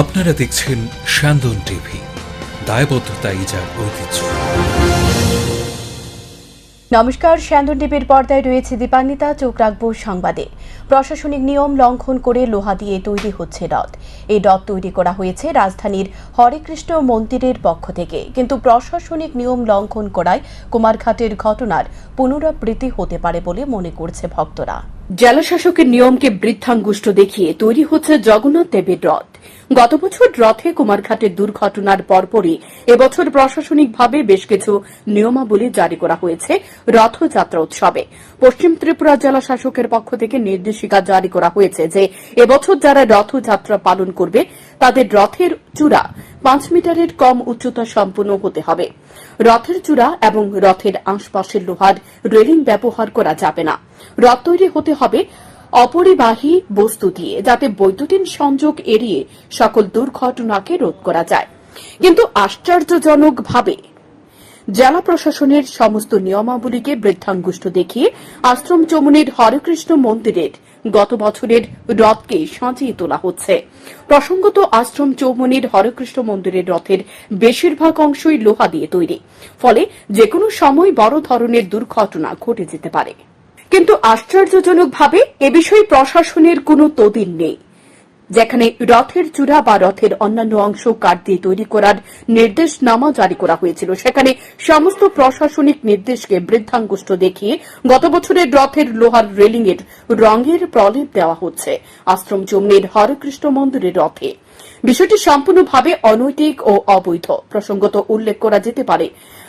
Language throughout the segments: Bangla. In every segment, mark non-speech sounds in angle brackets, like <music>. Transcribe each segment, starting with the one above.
আপনারা দেখছেন স্যান্দন টিভি, দায়বদ্ধতা ইজার ঐতিহ্য। নমস্কার স্যান্দন টিভির পর্দায় রয়েছে দীপান্বিতা, চোখ রাখব সংবাদে। প্রশাসনিক নিয়ম লঙ্ঘন করে লোহা দিয়ে তৈরি হচ্ছে রথ। এই রথ তৈরি করা হয়েছে রাজধানীর হরেকৃষ্ণ মন্দিরের পক্ষ থেকে। কিন্তু প্রশাসনিক নিয়ম লঙ্ঘন করায় কুমারঘাটের ঘটনার পুনরাবৃত্তি হতে পারে বলে মনে করছে ভক্তরা। জেলা শাসকের নিয়মকে বৃদ্ধাঙ্গুষ্ট দেখিয়ে তৈরি হচ্ছে জগন্নাথ দেবের রথ। গত বছর রথে কুমারঘাটের দুর্ঘটনার পরপরই এবছর প্রশাসনিকভাবে বেশ কিছু নিয়মাবলী জারি করা হয়েছে রথযাত্রা উৎসবে। পশ্চিম ত্রিপুরা জেলা শাসকের পক্ষ থেকে নির্দেশিকা জারি করা হয়েছে যে, এবছর যারা রথযাত্রা পালন করবে, তাদের রথের চূড়া পাঁচ মিটারের কম উচ্চতা সম্পন্ন হতে হবে। রথের চূড়া এবং রথের আশপাশের লোহার রেলিং ব্যবহার করা যাবে না। রথ তৈরি হতে হবে অপরিবাহী বস্তু দিয়ে, যাতে বৈদ্যুতিন সংযোগ এড়িয়ে সকল দুর্ঘটনাকে রোধ করা যায়। কিন্তু আশ্চর্যজনকভাবে, জেলা প্রশাসনের সমস্ত নিয়মাবলীকে বৃদ্ধাঙ্গুষ্ট দেখিয়ে আশ্রম চমুনির হরেকৃষ্ণ মন্দিরের গত বছরের রথকে সাজিয়ে তোলা হচ্ছে। প্রসঙ্গত, আশ্রম চৌমনির হরেকৃষ্ণ মন্দিরের রথের বেশিরভাগ অংশই লোহা দিয়ে তৈরি। ফলে যেকোনো সময় বড় ধরনের দুর্ঘটনা ঘটে যেতে পারে। কিন্তু আশ্চর্যজনকভাবে এ বিষয়ে প্রশাসনের কোনো তদিন নেই। যেখানে রথের চূড়া বা রথের অন্যান্য অংশ কাঠ দিয়ে তৈরি করার নির্দেশনামা জারি করা হয়েছিল। সেখানে সমস্ত প্রশাসনিক নির্দেশকে বৃদ্ধাঙ্গুষ্ট দেখিয়ে গত বছরের রথের লোহার রেলিং এর রঙের প্রলেপ দেওয়া হচ্ছে। আশ্রম চমনির হরেকৃষ্ণ মন্দিরের রথে। বিষয়টি সম্পূর্ণভাবে অনৈতিক ও অবৈধ। প্রসঙ্গত উল্লেখ করা যেতে পারে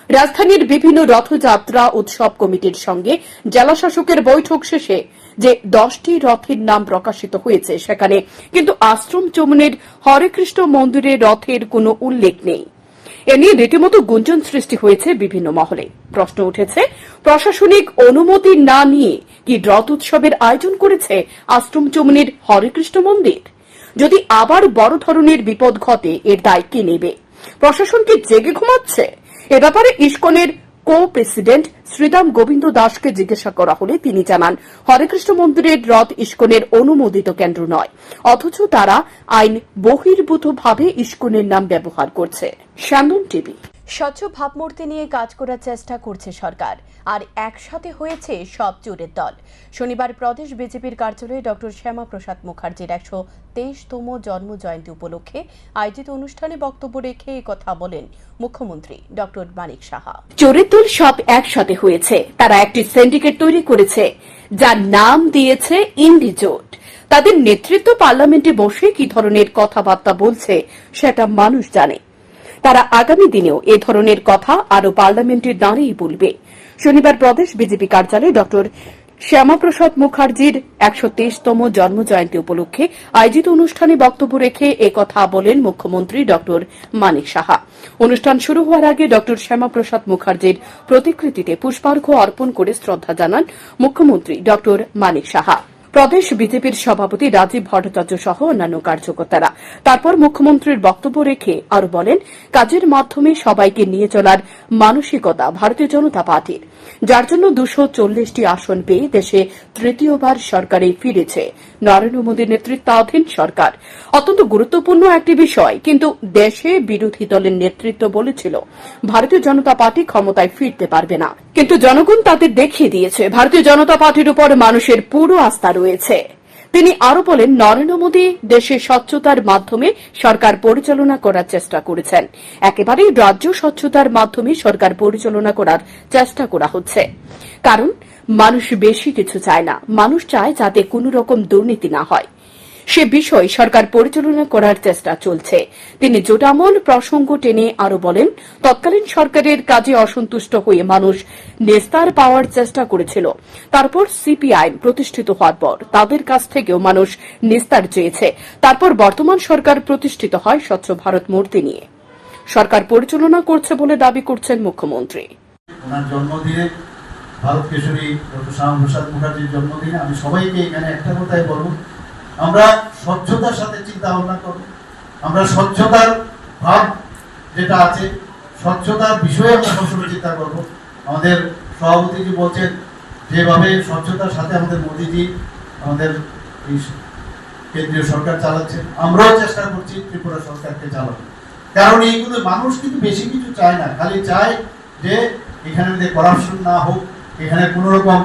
রাজধানীর বিভিন্ন রথযাত্রা উৎসব কমিটির সঙ্গে জেলা শাসকের বৈঠক শেষে যে দশটি রথের নাম প্রকাশিত হয়েছে সেখানে কিন্তু আশ্রম চমনের হরেকৃষ্ণ মন্দিরের রথের কোনো উল্লেখ নেই। এ নিয়ে রীতিমতো গুঞ্জন সৃষ্টি হয়েছে বিভিন্ন মহলে। প্রশ্ন উঠেছে, প্রশাসনিক অনুমতি না নিয়ে কি রথ উৎসবের আয়োজন করেছে আশ্রম চমনির হরেকৃষ্ণ মন্দির? যদি আবার বড় ধরনের বিপদ ঘটে, এর দায় কে নেবে? প্রশাসন কি জেগে ঘুমাচ্ছে? এ ব্যাপারে ইস্কনের কো প্রেসিডেন্ট শ্রীরাম গোবিন্দ দাসকে জিজ্ঞাসা করা হলে তিনি জানান হরেকৃষ্ণ মন্দিরের রথ ইস্কনের অনুমোদিত কেন্দ্র নয়, অথচ তারা আইন বহির্ভূতভাবে ইস্কনের নাম ব্যবহার করছে। টিভি স্বচ্ছ ভাবমূর্তি নিয়ে কাজ করার চেষ্টা করছে সরকার, আর একসাথে হয়েছে সব চোরের দল। শনিবার প্রদেশ বিজেপির কার্যালয়ে ডক্টর শ্যামাপ্রসাদ মুখার্জির একশো তেইশতম জন্ম জয়ন্তী উপলক্ষে আয়োজিত অনুষ্ঠানে বক্তব্য রেখে কথা বলেন মুখ্যমন্ত্রী ডক্টর মানিক সাহা। চোরের দল সব একসাথে হয়েছে। তারা একটি সিন্ডিকেট তৈরি করেছে, যার নাম দিয়েছে ইন্ডিজোট তাদের নেতৃত্ব পার্লামেন্টে বসে কি ধরনের কথাবার্তা বলছে, সেটা মানুষ জানে। তারা আগামী দিনেও এ ধরনের কথা আরও পার্লামেন্টে দাঁড়িয়ে বলবে। শনিবার প্রদেশ বিজেপি কার্যালয়ে ডক্টর শ্যামাপ্রসাদ মুখার্জির একশো তেইশতম জন্মজয়ন্তী উপলক্ষে আয়োজিত অনুষ্ঠানে বক্তব্য রেখে কথা বলেন মুখ্যমন্ত্রী ডক্টর মানিক সাহা। অনুষ্ঠান শুরু হওয়ার আগে ডক্টর শ্যামাপ্রসাদ মুখার্জির প্রতিকৃতিতে পুষ্পার্ঘ্য অর্পণ করে শ্রদ্ধা জানান মুখ্যমন্ত্রী ডক্টর মানিক সাহা। প্রদেশ বিজেপির সভাপতি রাজীব ভট্টাচার্য সহ অন্যান্য কার্যকর্তারা। তারপর মুখ্যমন্ত্রীর বক্তব্য রেখে আরও বলেন, কাজের মাধ্যমে সবাইকে নিয়ে চলার মানসিকতা ভারতীয় জনতা পার্টির। যার জন্য দুশো চল্লিশটি আসন পেয়ে দেশে তৃতীয়বার সরকারে ফিরেছে নরেন্দ্র মোদীর নেতৃত্বাধীন সরকার। অত্যন্ত গুরুত্বপূর্ণ একটি বিষয়, কিন্তু দেশে বিরোধী দলের নেতৃত্ব বলেছিল, ভারতীয় জনতা পার্টি ক্ষমতায় ফিরতে পারবে না। কিন্তু জনগণ তাদের দেখিয়ে দিয়েছে, ভারতীয় জনতা পার্টির উপর মানুষের পুরো আস্থা রয়েছে। তিনি আরও বলেন, নরেন্দ্র মোদী দেশে স্বচ্ছতার মাধ্যমে সরকার পরিচালনা করার চেষ্টা করেছেন। একেবারেই রাজ্য স্বচ্ছতার মাধ্যমে সরকার পরিচালনা করার চেষ্টা করা হচ্ছে। কারণ, মানুষ বেশি কিছু চায় না। মানুষ চায় যাতে কোনো রকম দুর্নীতি না হয়। সে বিষয় সরকার পরিচালনা করার চেষ্টা চলছে। তিনি জোটামল প্রসঙ্গ টেনে আরও বলেন, তৎকালীন সরকারের কাজে অসন্তুষ্ট হয়ে মানুষ নেস্তার পাওয়ার চেষ্টা করেছিল। তারপর সিপিআই প্রতিষ্ঠিত হওয়ার পর তাদের কাছ থেকেও মানুষ নিস্তার চেয়েছে। তারপর বর্তমান সরকার প্রতিষ্ঠিত হয় স্বচ্ছ ভারত মূর্তি নিয়ে। সরকার পরিচালনা করছে বলে দাবি করছেন মুখ্যমন্ত্রী। ভারত কেশরী ডক্টর শ্যামাপ্রসাদ মুখার্জির জন্মদিনে আমি সবাইকে এখানে একটা কথাই বলব আমরা স্বচ্ছতার সাথে চিন্তা ভাবনা করব। আমরা স্বচ্ছতার ভাব যেটা আছে, স্বচ্ছতার বিষয়ে আমরা সবসময় চিন্তা করব। আমাদের সভাপতিজি বলছেন, যেভাবে স্বচ্ছতার সাথে আমাদের মোদিজি, আমাদের কেন্দ্রীয় সরকার চালাচ্ছে আমরাও চেষ্টা করছি ত্রিপুরা সরকারকে চালাতে কারণ এইগুলো মানুষ কিন্তু বেশি কিছু চায় না, খালি চায় যে এখানে যে করাপশন না হোক, এখানে কোনো রকম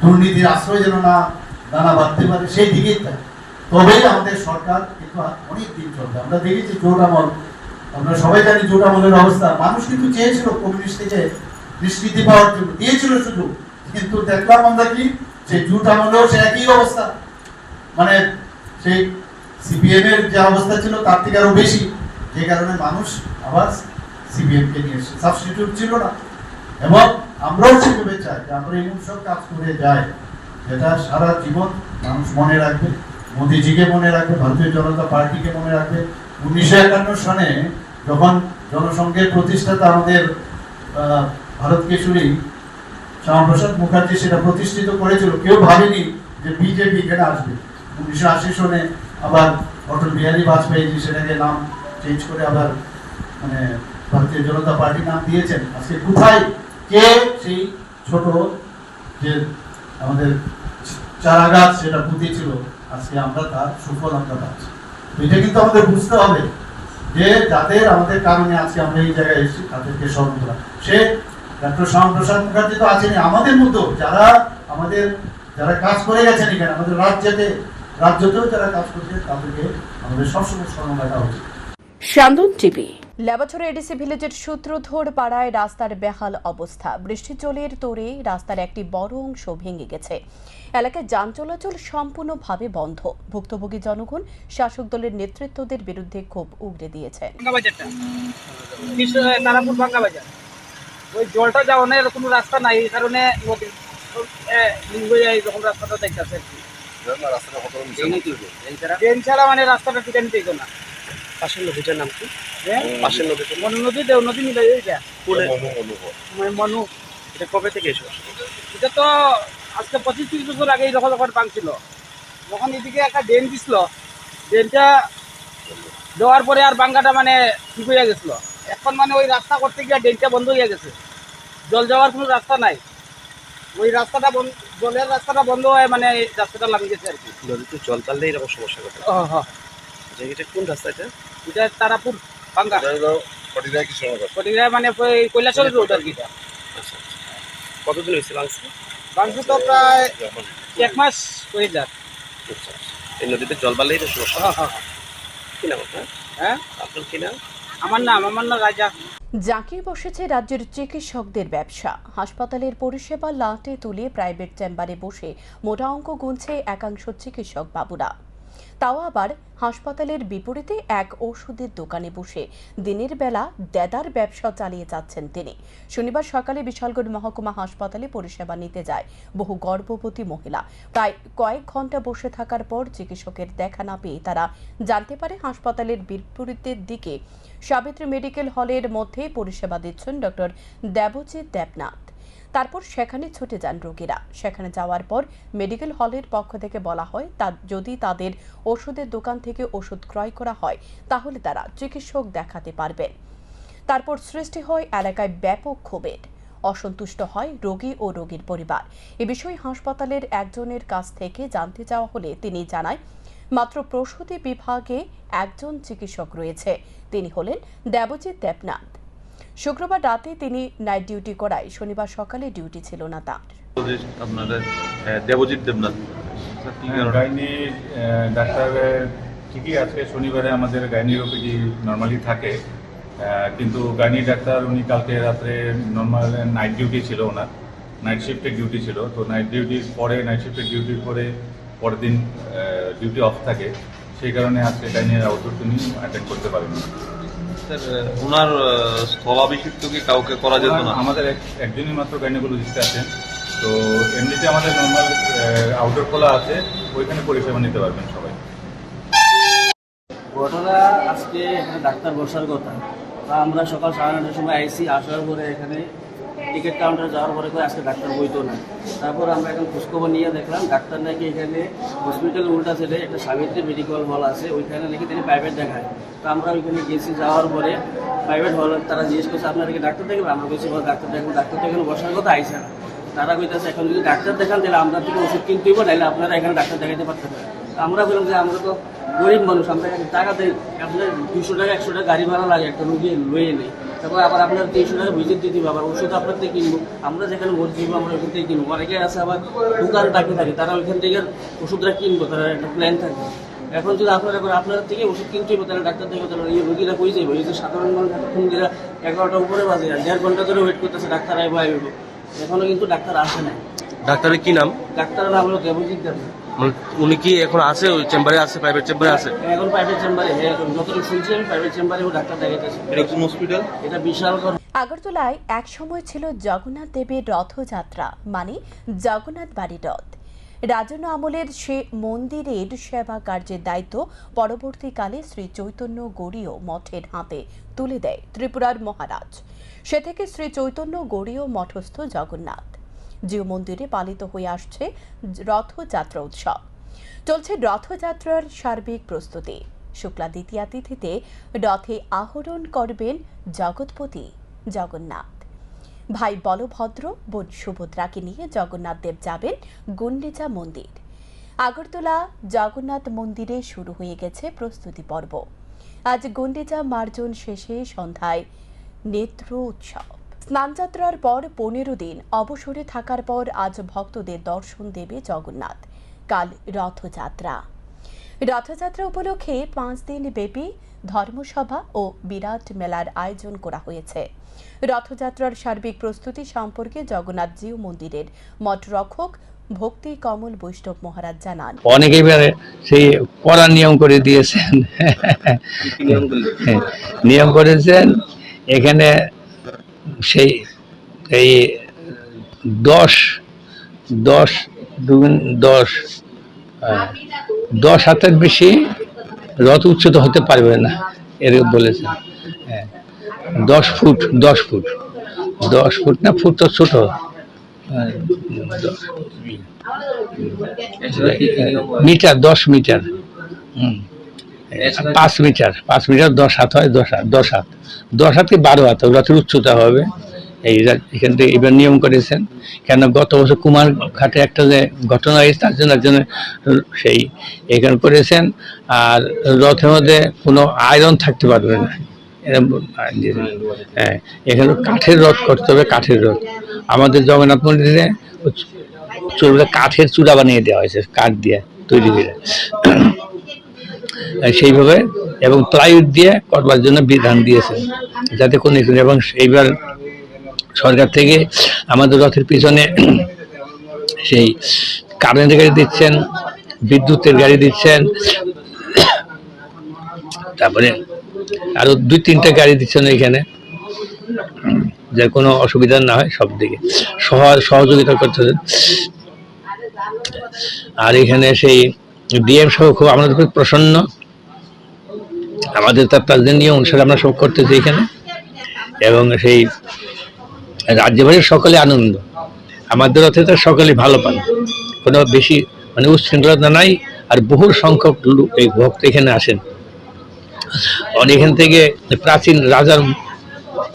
দুর্নীতির আশ্রয় যেন না দানা বাঁধতে পারে, সেই দিকেই চায় তবেই আমাদের সরকার কিন্তু অনেক দিন চলবে। আমরা দেখেছি জোট আমল। আমরা সবাই জানি জোট আমলের অবস্থা। মানুষ কিন্তু চেয়েছিল কমিউনিস্ট থেকে নিষ্কৃতি পাওয়ার জন্য। দিয়েছিল শুধু। কিন্তু দেখলাম আমরা কি? সেই জোট আমলেও সে একই অবস্থা। মানে সেই সিপিএম এর যে অবস্থা ছিল, তার থেকে আরও বেশি। যে কারণে মানুষ আবার সিপিএম কে নিয়ে এসে সাবস্টিটিউট ছিল না। এবং আমরাও সেভাবে চাই যে আমরা এমন সব কাজ করে যাই, যেটা সারা জীবন মানুষ মনে রাখবে। মোদিজিকে মনে রাখবে ভারতীয় জনতা পার্টিকে মনে রাখবে উনিশশো একান্ন সনে যখন জনসংঘের প্রতিষ্ঠাতা আমাদের ভারত কেশরী শ্যামাপ্রসাদ মুখার্জি সেটা প্রতিষ্ঠিত করেছিল, কেউ ভাবেনি যে বিজেপি এখানে আসবে। উনিশশো আশি সনে আবার অটল বিহারী বাজপেয়ী জি সেটাকে নাম চেঞ্জ করে আবার মানে ভারতীয় জনতা পার্টি নাম দিয়েছেন। আজকে কোথায়, কে সেই ছোট যে আমাদের চারা গাছ সেটা পুঁতেছিল আজকে আমরা তার সুফল আমরা পাচ্ছি। এটা কিন্তু আমাদের বুঝতে হবে যে যাদের আমাদের কারণে আজকে আমরা এই জায়গায় এসেছি তাদেরকে স্মরণ করা। সে ডক্টর শ্যামাপ্রসাদ মুখার্জি তো আছেন আমাদের মধ্যেও যারা আমাদের যারা কাজ করে গেছেন এখানে আমাদের রাজ্যতে রাজ্যতেও যারা কাজ করছে তাদেরকে আমাদের সবসময় স্মরণ রাখা উচিত। টিভি। লেবাছড়া এডিসি ভিলেজের সূত্রধর পাড়ায় রাস্তার বেহাল অবস্থা। বৃষ্টির জলের তোড়ে রাস্তার একটি বড় অংশ ভেঙে গেছে। এলাকায় যান চলাচল সম্পূর্ণভাবে বন্ধ। ভুক্তভোগী জনগণ শাসক দলের নেতৃত্বদের বিরুদ্ধে ক্ষোভ উগড়ে দিয়েছেন ভাঙ্গা বাজারটা। কৃষ্ণ তারাপুর ভাঙ্গা বাজার। ওই জলটা যাওয়ানোর কোনো রাস্তা নাই এই কারণে নদী লিঙ্গ রাস্তাটা দেখতেছে ট্রেন ছাড়া মানে রাস্তাটা ঠিক নিতে না। পাশের নদীটার নাম কি? পাশের নদীটার মনু নদী দেও নদী মিলে এইটা মানে মনু। এটা কবে থেকে এসে এটা তো আজকে পঁচিশ তিরিশ বছর আগে যখন যখন ভাঙছিল। যখন এদিকে একটা ড্রেন দিছিল ড্রেনটা দেওয়ার পরে আর বাঙ্গাটা মানে ঠিক হয়ে গেছিল। এখন মানে ওই রাস্তা করতে গিয়ে ড্রেনটা বন্ধ হয়ে গেছে। জল যাওয়ার কোনো রাস্তা নাই। ওই রাস্তাটা বন্ধ জলের রাস্তাটা বন্ধ হয়ে মানে এই রাস্তাটা নামে গেছে আর কি। নদীতে জল পারলে এরকম সমস্যা ঘটে এটা কোন রাস্তা এটা? এটা তারাপুর বাঙ্গা। কটিগ্রায় মানে ওই কৈলাসরের রোড আর কি এটা। আচ্ছা আচ্ছা। কতদিন হয়েছে বাংশু তো প্রায় এক মাস হয়ে যাক। এই নদীতে জল সমস্যা। কি নাম আপনার? হ্যাঁ? আপনার কি নাম? আমার নাম আমার নাম রাজা। জাঁকিয়ে বসেছে রাজ্যের চিকিৎসকদের ব্যবসা। হাসপাতালের পরিষেবা লাটে তুলে প্রাইভেট চেম্বারে বসে মোটা অঙ্ক গুনছে একাংশ চিকিৎসক বাবুরা। তাও আবার হাসপাতালের বিপরীতে এক ওষুধের দোকানে বসে দিনের বেলা দেদার ব্যবসা চালিয়ে যাচ্ছেন তিনি। শনিবার সকালে বিশালগড় মহকুমা হাসপাতালে পরিষেবা নিতে যায় বহু গর্ভবতী মহিলা। প্রায় কয়েক ঘণ্টা বসে থাকার পর চিকিৎসকের দেখা না পেয়ে তারা জানতে পারে হাসপাতালের বিপরীতের দিকে সাবিত্রী মেডিকেল হলের মধ্যে পরিষেবা দিচ্ছেন ডক্টর দেবজিৎ দেবনাথ। তারপর সেখানে ছুটে যান রোগীরা। সেখানে যাওয়ার পর মেডিকেল হলের পক্ষ থেকে বলা হয়, তা যদি তাদের ওষুধের দোকান থেকে ওষুধ ক্রয় করা হয়, তাহলে তারা চিকিৎসক দেখাতে পারবেন তারপর সৃষ্টি হয় এলাকায় ব্যাপক ক্ষোভের। অসন্তুষ্ট হয় রোগী ও রোগীর পরিবার। এ বিষয়ে হাসপাতালের একজনের কাছ থেকে জানতে চাওয়া হলে তিনি জানায়, মাত্র প্রসূতি বিভাগে একজন চিকিৎসক রয়েছে। তিনি হলেন দেবজিৎ দেবনাথ। শুক্রবার রাতে তিনি নাইট ডিউটি করায় শনিবার সকালে ডিউটি ছিল না তার। দেবজিৎ দেবনাথ। গাইনি ডাক্তার ঠিকই আছে শনিবারে আমাদের গাইনি ওপিডি নর্মালি থাকে কিন্তু গাইনি ডাক্তার উনি কালকে রাত্রে নর্মাল নাইট ডিউটি ছিল ওনার নাইট শিফটের ডিউটি ছিল তো নাইট ডিউটির পরে নাইট শিফটের ডিউটির পরে পরের দিন ডিউটি অফ থাকে। সেই কারণে আজকে গাইনির আউটডোর তিনি অ্যাটেন্ড করতে আহ, ওনার স্থলাভিষিক্ত কি কাউকে করা যেত না। আমাদের এক- একজনই মাত্র গাইনোকোলজিস্ট আছেন। তো এমনিতে আমাদের নর্মাল আউটডোর খোলা আছে ওইখানে পরিষেবা নিতে পারবেন সবাই। ঘটনা আজকে এখানে ডাক্তার বসার কথা। তা আমরা সকাল সাড়ে নটার সময় আইসি আসার পরে এখানে টিকিট কাউন্টারে যাওয়ার পরে আজকে ডাক্তার বইতো না। তারপর আমরা এখন খোঁজখবর নিয়ে দেখলাম ডাক্তার নাকি এখানে হসপিটাল উল্টা ছেড়ে একটা সাবিত্রী মেডিকেল হল আছে ওইখানে নাকি তিনি প্রাইভেট দেখায়। তো আমরা ওইখানে গেছি যাওয়ার পরে প্রাইভেট হল তারা জিজ্ঞেস করছে আপনারা কি ডাক্তার দেখবেন? আমরা বলছি "বল, ডাক্তার দেখবেন ডাক্তার তো এখানে বসার কথা আইসে তারা কইতেছে এখন যদি ডাক্তার দেখান তাহলে আমরা থেকে ওষুধ কিনতে হইব নাহলে আপনারা এখানে ডাক্তার দেখাতে পারতেন আমরা বললাম যে আমরা তো গরিব মানুষ আমরা টাকা দেয় আপনার দুশো টাকা একশো টাকা গাড়ি ভাড়া লাগে একটা রুগী লয়ে নেই। তারপর আবার আপনার তিনশো টাকা ভিজিট দিতে হবে আবার ওষুধ আপনার থেকে কিনবো। আমরা যেখানে ভোট দিব আমরা ওখান থেকে কিনবো। অনেকে আছে আবার দোকান ডাকে থাকে তারা ওইখান থেকে ওষুধটা কিনবো তারা একটা প্ল্যান থাকে। এখন যদি আপনারা করে আপনার থেকে ওষুধ কিনতে হবে তাহলে ডাক্তার দেখবে তাহলে এই রোগীরা কই যাবে এই যে সাধারণ মানুষ এতক্ষণ দিরা এগারোটা উপরে বাজে আর দেড় ঘণ্টা ধরে ওয়েট করতেছে ডাক্তার আইবো আইবো। এখনও কিন্তু ডাক্তার আসে না ডাক্তারের কি নাম? ডাক্তারের নাম হলো দেবজিৎ দেব। উনি কি এখন আছে? ওই চেম্বারে আছে প্রাইভেট চেম্বারে আছে? এখন প্রাইভেট চেম্বারে হ্যাঁ এখন যতটুকু শুনছি আমি প্রাইভেট চেম্বারে ও ডাক্তার দেখাইতেছে। এটা কোন হসপিটাল এটা বিশাল আগরতলায় এক সময় ছিল জগন্নাথ দেবের রথযাত্রা মানে জগন্নাথ বাড়ি রথ। রাজন্য আমলের সে মন্দিরের সেবা কার্যের দায়িত্ব পরবর্তীকালে শ্রী চৈতন্য গৌরীয় মঠের হাতে তুলে দেয় ত্রিপুরার মহারাজ। সে থেকে শ্রী চৈতন্য গৌরীয় মঠস্থ জগন্নাথ। জিও মন্দিরে পালিত হয়ে আসছে রথযাত্রা উৎসব। চলছে রথযাত্রার সার্বিক প্রস্তুতি। শুক্লা দ্বিতীয়া তিথিতে রথে আহরণ করবেন জগৎপতি জগন্নাথ। ভাই বলভদ্র, বোন সুভদ্রাকে নিয়ে জগন্নাথ দেব যাবেন গুন্ডিচা মন্দির। আগরতলা জগন্নাথ মন্দিরে শুরু হয়ে গেছে প্রস্তুতি পর্ব। আজ গুন্ডিচা মার্জন শেষে সন্ধ্যায় নেত্র উৎসব। স্নানযাত্রার পর পনেরো দিন অবসরে থাকার পর আজ ভক্তদের দর্শন দেবে জগন্নাথ। কাল রথযাত্রা। রথযাত্রা উপলক্ষে পাঁচ দিন ব্যাপী ধর্মসভা ও বিরাট মেলার আয়োজন করা হয়েছে। রথযাত্রার সার্বিক প্রস্তুতি সম্পর্কে জগন্নাথ জিউ মন্দিরের মঠ রক্ষক ভক্তি কমল বৈষ্ণব মহারাজ জানান। অনেকে এবারে সেই পড়া নিয়ম করে দিয়েছেন। করলেন নিয়ম করেছেন এখানে সেই এই দশ দশ দুগুণ দশ দশ হাতের বেশি রথ উচ্চত হতে পারবে না এরকম বলেছে। হ্যাঁ দশ ফুট দশ ফুট দশ ফুট না ফুট তো ছোট। মিটার দশ মিটার। হুম। পাঁচ মিটার পাঁচ মিটার, দশ হাত হয়, দশ হাত দশ হাত। দশ হাত কি বারো হাত? রথের উচ্চতা হবে। এই এখান থেকে এবার নিয়ম করেছেন। কেন গত বছর কুমার ঘাটে একটা যে ঘটনা হয়েছে, তার জন্য একজন সেই এখানে করেছেন। আর রথের মধ্যে কোনো আয়রন থাকতে পারবে না। হ্যাঁ এখানে কাঠের রথ করতে হবে, কাঠের রথ। আমাদের জগন্নাথ মন্দিরে কাঠের চূড়া বানিয়ে দেওয়া হয়েছে, কাঠ দিয়ে তৈরি করে। সেইভাবে এবং প্লাইউড দিয়ে করবার জন্য বিধান দিয়েছেন যাতে কোনো এবং এইবার সরকার থেকে আমাদের রথের পিছনে <clears throat> সেই কারেন্টের গাড়ি দিচ্ছেন, বিদ্যুতের গাড়ি দিচ্ছেন, <clears throat> তারপরে আরও দুই তিনটা গাড়ি দিচ্ছেন এখানে যে কোনো অসুবিধা না হয় সব দিকে। সহ- সহযোগিতা করতেছেন। আর এখানে সেই ডিএম সহ খুব আমাদের খুব প্রসন্ন। আমাদের তার তাদের নিয়ে অনুসারে আমরা সব করতেছি এখানে। এবং সেই রাজ্যবাড়ির সকলে আনন্দ। আমাদের অর্থে তো সকলে ভালো পান। কোনো বেশি মানে উচ্ছৃঙ্খলতা নাই আর বহু সংখ্যক এই ভক্ত এখানে আসেন। অনেক এখান থেকে প্রাচীন রাজার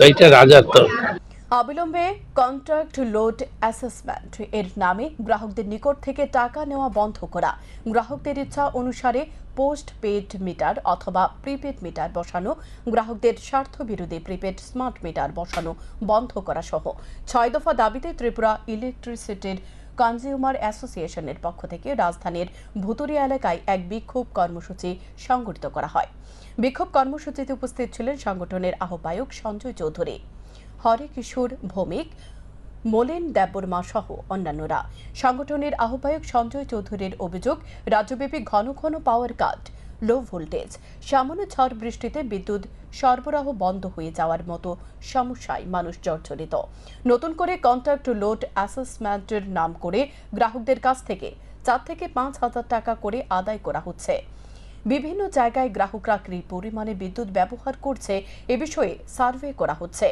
এইটা রাজার তো অবিলম্বে কন্ট্রাক্ট লোড অ্যাসেসমেন্ট। এর নামে গ্রাহকদের নিকট থেকে টাকা নেওয়া বন্ধ করা। গ্রাহকদের ইচ্ছা অনুসারে পোস্ট পেড মিটার অথবা প্রিপেড মিটার বসানো, গ্রাহকদের স্বার্থ বিরোধী প্রিপেড স্মার্ট মিটার বসানো বন্ধ করা সহ। ছয় দফা দাবিতে ত্রিপুরা ইলেকট্রিসিটির কনজিউমার অ্যাসোসিয়েশনের পক্ষ থেকে রাজধানীর ভুতুরিয়া এলাকায় এক বিক্ষোভ কর্মসূচি সংগঠিত করা হয়। বিক্ষোভ কর্মসূচিতে উপস্থিত ছিলেন সংগঠনের আহ্বায়ক সঞ্জয় চৌধুরী। হরে কিশোর, ভৌমিক, মোলেন দেববর্মা সহ অন্যান্যরা। সংগঠনের আহ্বায়ক সঞ্জয় চৌধুরীর অভিযোগ, রাজ্যব্যাপী ঘন ঘন পাওয়ার কাট লো ভোল্টেজ সামান্য ঝড় বৃষ্টিতে বিদ্যুৎ সরবরাহ বন্ধ হয়ে যাওয়ার মতো সমস্যায় মানুষ জর্জরিত। নতুন করে কন্ট্রাক্ট লোড অ্যাসেসমেন্টের নাম করে গ্রাহকদের কাছ থেকে চার থেকে পাঁচ হাজার টাকা করে আদায় করা হচ্ছে। বিভিন্ন জায়গায় গ্রাহকরা কি পরিমাণে বিদ্যুৎ ব্যবহার করছে এ বিষয়ে সার্ভে করা হচ্ছে।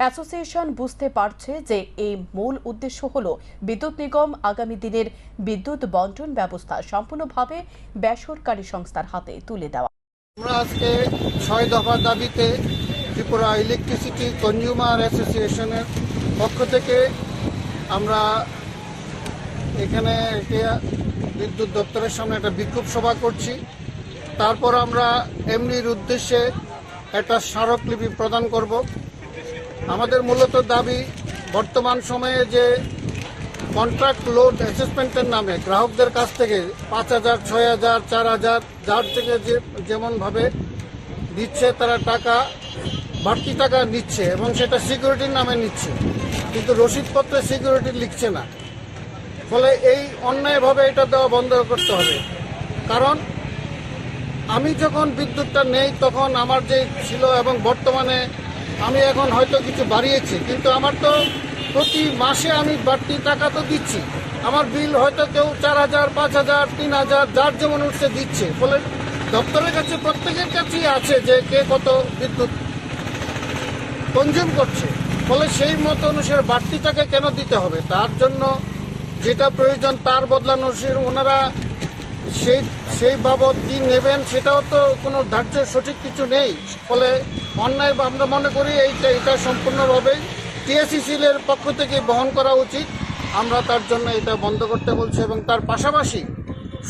অ্যাসোসিয়েশন বুঝতে পারছে যে এই মূল উদ্দেশ্য হল বিদ্যুৎ নিগম আগামী দিনের বিদ্যুৎ বন্টন ব্যবস্থা সম্পূর্ণভাবে বেসরকারি সংস্থার হাতে তুলে দেওয়া। আমরা আজকে ছয় দফার দাবিতে ত্রিপুরা ইলেকট্রিসিটি কনজিউমার অ্যাসোসিয়েশনের পক্ষ থেকে আমরা এখানে বিদ্যুৎ দপ্তরের সামনে একটা বিক্ষোভ সভা করছি। তারপর আমরা এমনির উদ্দেশ্যে একটা স্মারকলিপি প্রদান করব। আমাদের মূলত দাবি বর্তমান সময়ে যে কন্ট্রাক্ট লোড অ্যাসেসমেন্টের নামে গ্রাহকদের কাছ থেকে পাঁচ হাজার, ছয় হাজার, চার হাজার, যার থেকে যে যেমনভাবে দিচ্ছে তারা টাকা, বাড়তি টাকা নিচ্ছে এবং সেটা সিকিউরিটির নামে নিচ্ছে। কিন্তু রসিদপত্রে সিকিউরিটি লিখছে না। ফলে এই অন্যায়ভাবে এটা দেওয়া বন্ধ করতে হবে। কারণ আমি যখন বিদ্যুৎটা নেই তখন আমার যে ছিল এবং বর্তমানে আমি এখন হয়তো কিছু বাড়িয়েছি, কিন্তু আমার তো প্রতি মাসে আমি বাড়তি টাকা তো দিচ্ছি। আমার বিল হয়তো কেউ চার হাজার, পাঁচ হাজার, তিন হাজার, যার যেমন উঠছে দিচ্ছে। ফলে দপ্তরের কাছে প্রত্যেকের কাছেই আছে যে কে কত বিদ্যুৎ কনজিউম করছে। ফলে সেই মতো অনুসারে বাড়তি টাকা কেন দিতে হবে? তার জন্য যেটা প্রয়োজন তার বদলানো ওনারা সেই সেই বাবদ কি নেবেন সেটাও তো কোনো ধার্য সঠিক কিছু নেই। ফলে অন্যায় আমরা মনে করি এইটা এটা সম্পূর্ণভাবে টিএসিসিলের পক্ষ থেকে বহন করা উচিত। আমরা তার জন্য এটা বন্ধ করতে বলছি এবং তার পাশাপাশি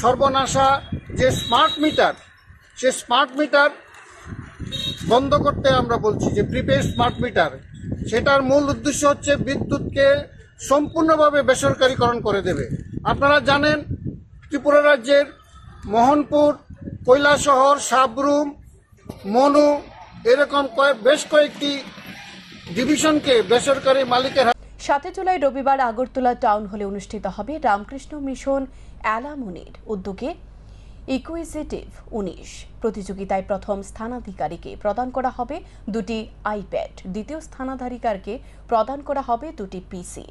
সর্বনাশা যে স্মার্ট মিটার, সে স্মার্ট মিটার বন্ধ করতে আমরা বলছি, যে প্রিপেড স্মার্ট মিটার, সেটার মূল উদ্দেশ্য হচ্ছে বিদ্যুৎকে সম্পূর্ণভাবে বেসরকারীকরণ করে দেবে। আপনারা জানেন ত্রিপুরা রাজ্যের মোহনপুর, কৈলাসহর, সাবরুম, মনু, এরকম বেশ কয়েকটি ডিভিশনকে বেসরকারি মালিকের সাতই জুলাই রবিবার আগরতলা টাউন হলে অনুষ্ঠিত হবে রামকৃষ্ণ মিশন অ্যালামুনির উদ্যোগে ইকুইজিটিভ উনিশ। প্রতিযোগিতায় প্রথম স্থানাধিকারীকে প্রদান করা হবে দুটি আইপ্যাড, দ্বিতীয় স্থানাধিকারীকে প্রদান করা হবে দুটি পিসি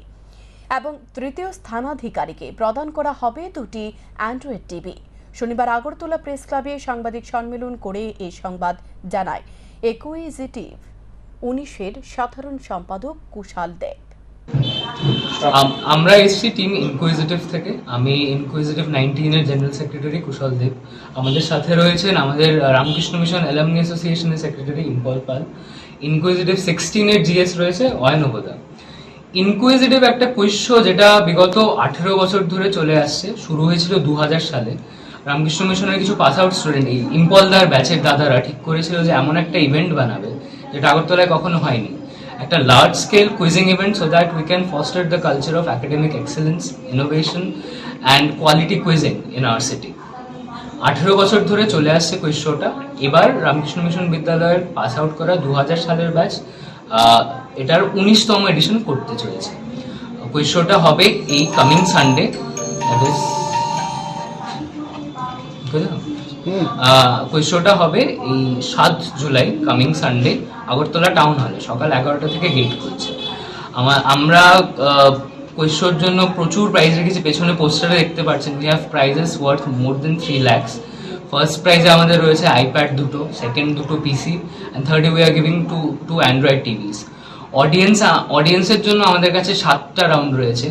এবং তৃতীয় স্থানাধিকারীকে প্রদান করা হবে দুটি অ্যান্ড্রয়েড টিভি। শনিবার আগরতলা প্রেস ক্লাবে সাংবাদিক সম্মেলন করে এই সংবাদ জানায়। একুইজিটিভ উনিশের সাধারণ সম্পাদক কুশাল দেব। আমরা এসছি টিম ইনকুইজিটিভ থেকে। আমি ইনকুইজিটিভ নাইনটিনের জেনারেল সেক্রেটারি কুশল দেব। আমাদের সাথে রয়েছেন আমাদের রামকৃষ্ণ মিশন অ্যালামনি অ্যাসোসিয়েশনের সেক্রেটারি ইম্পল পাল। ইনকুইজিটিভ সিক্সটিনের জিএস রয়েছে অয়নবোদা ইনকুইজিটিভ একটা কুইজ শো যেটা বিগত আঠেরো বছর ধরে চলে আসছে। শুরু হয়েছিল দু হাজার সালে। রামকৃষ্ণ মিশনের কিছু পাস আউট স্টুডেন্ট এই ইম্পলদার ব্যাচের দাদারা ঠিক করেছিল যে এমন একটা ইভেন্ট বানাবে যেটা আগরতলায় কখনো হয়নি। একটা large scale quizzing event so that we can foster the culture of academic excellence innovation and quality quizzing in our city আঠেরো বছর ধরে চলে আসছে কুইজ শোটা এবার রামকৃষ্ণ মিশন বিদ্যালয়ের পাস আউট করা দু হাজার সালের ব্যাচ এটার উনিশতম এডিশন করতে চলেছে। কুইজ শোটা হবে এই কামিং সানডে দ্যাট ইজ শোটা হবে এই সাত July coming Sunday Agartala town হলে সকাল এগারোটা থেকে গেট খুলছে। আমার আমরা কুইজ শোর জন্য প্রচুর প্রাইজ রেখেছি, পেছনে পোস্টারে দেখতে পাচ্ছেন we have prizes worth more than three lakhs first প্রাইজে আমাদের রয়েছে আইপ্যাড দুটো সেকেন্ড দুটো PC and third we are giving two two android TVs audience অডিয়েন্সের জন্য আমাদের কাছে সাতটা রাউন্ড রয়েছে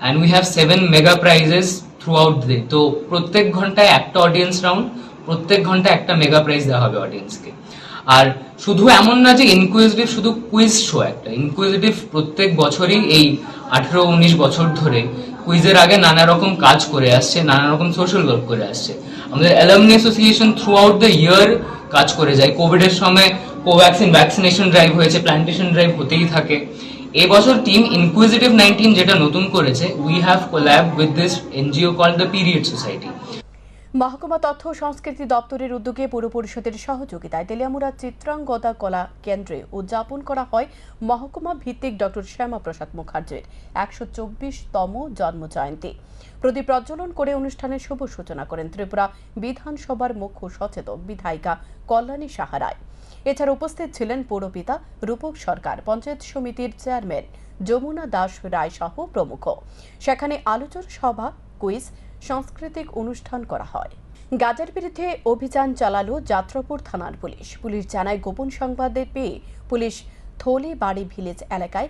and we have seven mega prizes throughout day তো প্রত্যেক ঘন্টায় একটা অডিয়েন্স রাউন্ড প্রত্যেক ঘন্টায় একটা মেগা প্রাইজ দেওয়া হবে অডিয়েন্সকে আর শুধু এমন না যে ইনকুইজিটিভ শুধু কুইজ শো একটা। ইনকুইজিটিভ প্রত্যেক বছরই এই আঠেরো, উনিশ বছর ধরে কুইজের আগে নানা রকম কাজ করে আসছে, নানা রকম সোশ্যাল ওয়ার্ক করে আসছে। আমাদের alumni association throughout the year কাজ করে যায়। কোভিডের সময় কোভ্যাক্সিন ভ্যাকসিনেশন ড্রাইভ হয়েছে প্ল্যান্টেশন ড্রাইভ হতেই থাকে। এবছর টিম ইনকুইজিটিভ নাইনটিন যেটা নতুন করেছে we have collab with this NGO call the period society মহকুমা তথ্য সংস্কৃতি দপ্তরের উদ্যোগে পৌর পরিষদের সহযোগিতায় তেলিয়ামুড়া চিত্রাঙ্গদা কলা কেন্দ্রে উদযাপন করা হয় মহকুমা ভিত্তিক ডক্টর শ্যামাপ্রসাদ মুখার্জির একশো চব্বিশতম জন্ম জয়ন্তী প্রদীপ প্রজ্বলন করে অনুষ্ঠানের শুভ সূচনা করেন ত্রিপুরা বিধানসভার মুখ্য সচেতক বিধায়িকা কল্যাণী সাহারায়। এছাড়া উপস্থিত ছিলেন পৌরপিতা রূপক সরকার, পঞ্চায়েত সমিতির চেয়ারম্যান যমুনা দাস রায় সহ প্রমুখ। সেখানে আলোচনা সভা, কুইজ, সাংস্কৃতিক অনুষ্ঠান করা হয়। গাজার বিরুদ্ধে অভিযান চালালো যাত্রাপুর থানার পুলিশ। পুলিশ জানায়, গোপন সংবাদে পেয়ে পুলিশ থলি বাড়ি ভিলেজ এলাকায়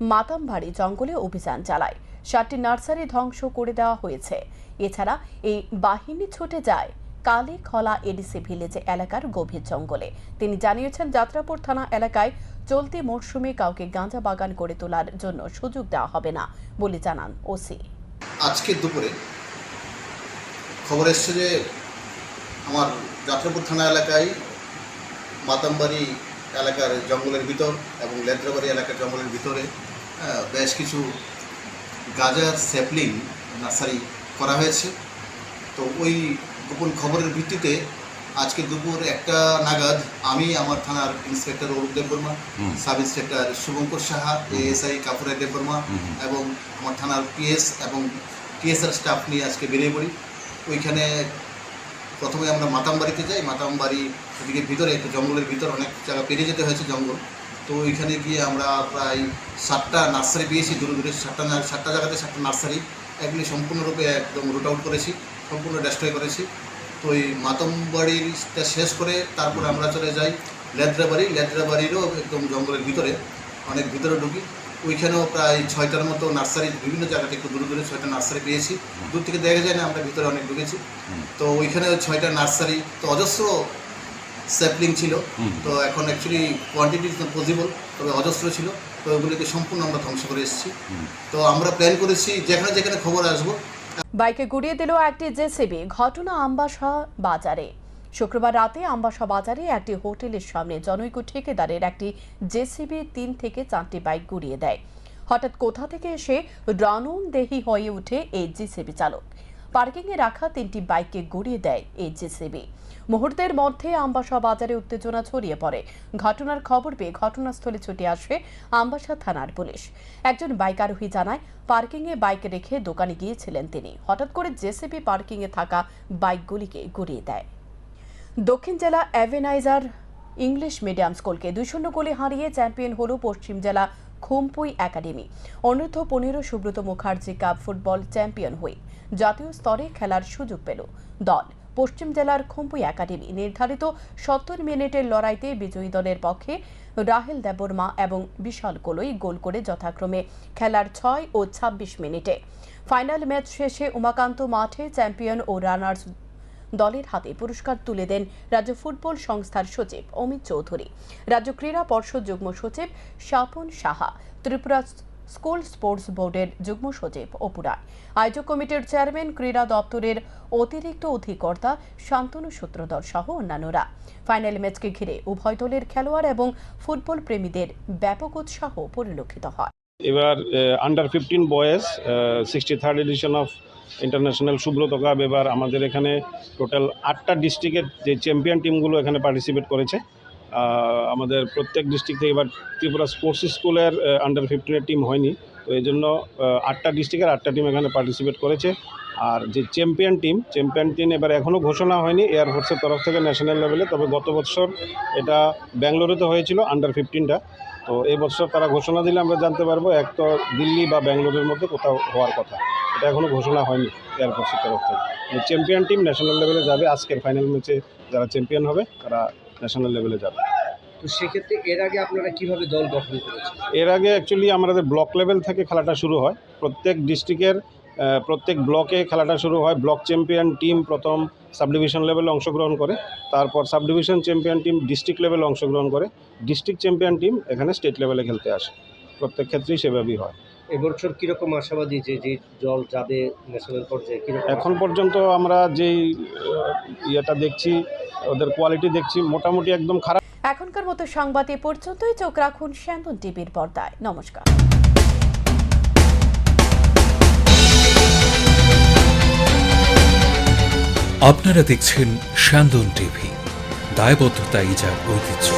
মাতামবাড়ি জঙ্গলে অভিযান চালায়। সাতটি নার্সারি ধ্বংস করে দেওয়া হয়েছে। এছাড়া এই বাহিনী ছুটে যায় কালী খলা এডিসি ভিলেজ এলাকার গভীর জঙ্গলে। তিনি জানিয়েছেন, যাত্রাপুর থানা এলাকায় চলতি মরশুমে কাউকে গাঁজা বাগান করে তোলার জন্য সুযোগ দেওয়া হবে না বলে জানান ওসি। আজকে দুপুরে খবর এসছে যে আমার যাত্রাপুর থানা এলাকায় মাতামবাড়ি এলাকার জঙ্গলের ভিতর এবং লেদ্রাবাড়ি এলাকার জঙ্গলের ভিতরে বেশ কিছু গাজার স্যাপলিং নার্সারি করা হয়েছে। তো ওই গোপন খবরের ভিত্তিতে আজকে দুপুর একটা নাগাদ আমি আমার থানার inspector Arup Debbarma sub inspector Subhankar Saha ASI কাপুরের দেববর্মা এবং আমার থানার পিএস এবং টিএসআর স্টাফ নিয়ে আজকে বেরিয়ে পড়ি ওইখানে প্রথমে আমরা মাতামবাড়িতে যাই মাতামবাড়ি ওদিকে ভিতরে একটু জঙ্গলের ভিতর অনেক জায়গা পেরিয়ে যেতে হয়েছে জঙ্গল। তো ওইখানে গিয়ে আমরা প্রায় সাতটা নার্সারি পেয়েছি দূরে দূরে সাতটা সাতটা জায়গাতে সাতটা নার্সারি। এগুলি সম্পূর্ণরূপে একদম রুট আউট করেছি। সম্পূর্ণ ডেস্ট্রয় করেছি। তো ওই মাতমবাড়িটা শেষ করে তারপরে আমরা চলে যাই লেদ্রাবাড়ি লেদ্রাবাড়িরও একদম জঙ্গলের ভিতরে অনেক ভিতরে ঢুকি। ওইখানেও প্রায় ছয়টার মতো নার্সারি বিভিন্ন জায়গাতে একটু দূরে দূরে ছয়টা নার্সারি পেয়েছি। দূর থেকে দেখা যায় না আমরা ভিতরে অনেক ঢুকেছি। তো ওইখানে ছয়টা নার্সারি তো অজস্র স্যাপলিং ছিল। তো এখন অ্যাকচুয়ালি কোয়ান্টিটি পসিবল তবে অজস্র ছিল। তো ওগুলিকে সম্পূর্ণ আমরা ধ্বংস করে এসেছি। তো আমরা প্ল্যান করেছি যেখানে যেখানে খবর আসব বাইকে গুড়িয়ে দিল একটি জেসিবি। ঘটনা আম্বাসা বাজারে। শুক্রবার রাতে আম্বাসা বাজারে একটি হোটেলের সামনে জনৈক ঠিকাদারের একটি জেসিবি তিন থেকে চারটি বাইক গুড়িয়ে দেয়। হঠাৎ কোথা থেকে এসে রানুন দেহি হয়ে উঠে এই জেসিবি চালক। পার্কিংয়ে রাখা তিনটি বাইককে গুড়িয়ে দেয় এই জেসিবি। মুহূর্তের মধ্যে আম্বাসা বাজারে উত্তেজনা ছড়িয়ে পড়ে। ঘটনার খবর পেয়ে ঘটনাস্থলে ছুটে আসে আম্বাসা থানার পুলিশ। একজন বাইক আরোহী জানায়, পার্কিংয়ে বাইক রেখে দোকানে গিয়েছিলেন তিনি। হঠাৎ করে জেসিবি পার্কিংয়ে থাকা বাইকগুলিকে গুড়িয়ে দেয়। দক্ষিণ জেলা অ্যাভেনাইজার ইংলিশ মিডিয়াম স্কুলকে দুই শূন্য গোলে হারিয়ে চ্যাম্পিয়ন হল পশ্চিম জেলা খুমপুই একাডেমি। অনূর্ধ্ব পনেরো Subrata Mukherjee cup football champion হয়ে জাতীয় স্তরে খেলার সুযোগ পেল দল। পশ্চিম জেলার খুমপুই একাডেমি নির্ধারিত সত্তর মিনিটের লড়াইতে বিজয়ী দলের পক্ষে রাহেল দেববর্মা এবং বিশাল কোলই গোল করে যথাক্রমে খেলার ছয় ও ছাব্বিশ মিনিটে। ফাইনাল ম্যাচ শেষে উমাকান্ত মাঠে চ্যাম্পিয়ন ও রানার্স দলের হাতে পুরস্কার তুলে দেন রাজ্য ফুটবল সংস্থার সচিব অমিত চৌধুরী। রাজ্য ক্রীড়া পর্ষদ যুগ্ম সচিব স্বপন সাহা। ত্রিপুরা স্কুল স্পোর্টস বোর্ডের যুগ্ম সচিব অপু রায় আয়োজক কমিটির চেয়ারম্যান ক্রীড়া দপ্তরের অতিরিক্ত অধিকর্তা শান্তনু সূত্রধর সহ অন্যান্যরা। ফাইনাল ম্যাচকে ঘিরে উভয় দলের খেলোয়াড় এবং ফুটবল প্রেমীদের ব্যাপক উৎসাহ পরিলক্ষিত হয়। এবার under fifteen boys sixty third edition of international Subrata cup এবার আমাদের এখানে টোটাল আটটা ডিস্ট্রিক্টের যে চ্যাম্পিয়ন টিমগুলো এখানে পার্টিসিপেট করেছে। আমাদের প্রত্যেক ডিস্ট্রিক্ট থেকে এবার ত্রিপুরা স্পোর্টস স্কুলের আন্ডার ফিফটিনের টিম হয়নি। তো এই জন্য আটটা ডিস্ট্রিক্টের আটটা টিম এখানে পার্টিসিপেট করেছে। আর যে চ্যাম্পিয়ন টিম চ্যাম্পিয়ন টিম এবার এখনও ঘোষণা হয়নি এয়ারফোর্সের তরফ থেকে ন্যাশনাল লেভেলে তবে গত বছর এটা ব্যাঙ্গালোরেতে হয়েছিল আন্ডার ফিফটিনটা তো এই বছর তারা ঘোষণা দিলে আমরা জানতে পারব, এক তো দিল্লি বা ব্যাঙ্গালোরের মধ্যে কোথাও হওয়ার কথা। এটা এখনও ঘোষণা হয়নি এয়ারফোর্সের তরফ থেকে। চ্যাম্পিয়ন টিম ন্যাশনাল লেভেলে যাবে আজকের ফাইনাল ম্যাচে যারা চ্যাম্পিয়ন হবে, তারা ন্যাশনাল লেভেলে যাবে। তো সেক্ষেত্রে এর আগে আপনারা কীভাবে দল গঠন করেছেন? এর আগে অ্যাকচুয়ালি আমাদের ব্লক লেভেল থেকে খেলাটা শুরু হয়। প্রত্যেক ডিস্ট্রিক্টের প্রত্যেক ব্লকে খেলাটা শুরু হয়। ব্লক চ্যাম্পিয়ন টিম প্রথম সাব ডিভিশন লেভেলে অংশগ্রহণ করে। তারপর sub division champion team district লেভেলে অংশগ্রহণ করে। ডিস্ট্রিক্ট চ্যাম্পিয়ন টিম এখানে স্টেট লেভেলে খেলতে আসে। প্রত্যেক ক্ষেত্রেই সেভাবেই হয়। এবছর কীরকম আশাবাদী যে যে জল যাবে ন্যাশনাল পর্যায়ে কীরকম এখন পর্যন্ত আমরা যেই ইয়েটা দেখছি ওদের কোয়ালিটি দেখছি মোটামুটি একদম খারাপ। এখনকার মতো সংবাদ এ পর্যন্তই চোখ রাখুন স্যান্দন টিভির পর্দায়। নমস্কার। আপনারা দেখছেন স্যান্দন টিভি দায়বদ্ধতা ইজার ঐতিহ্য।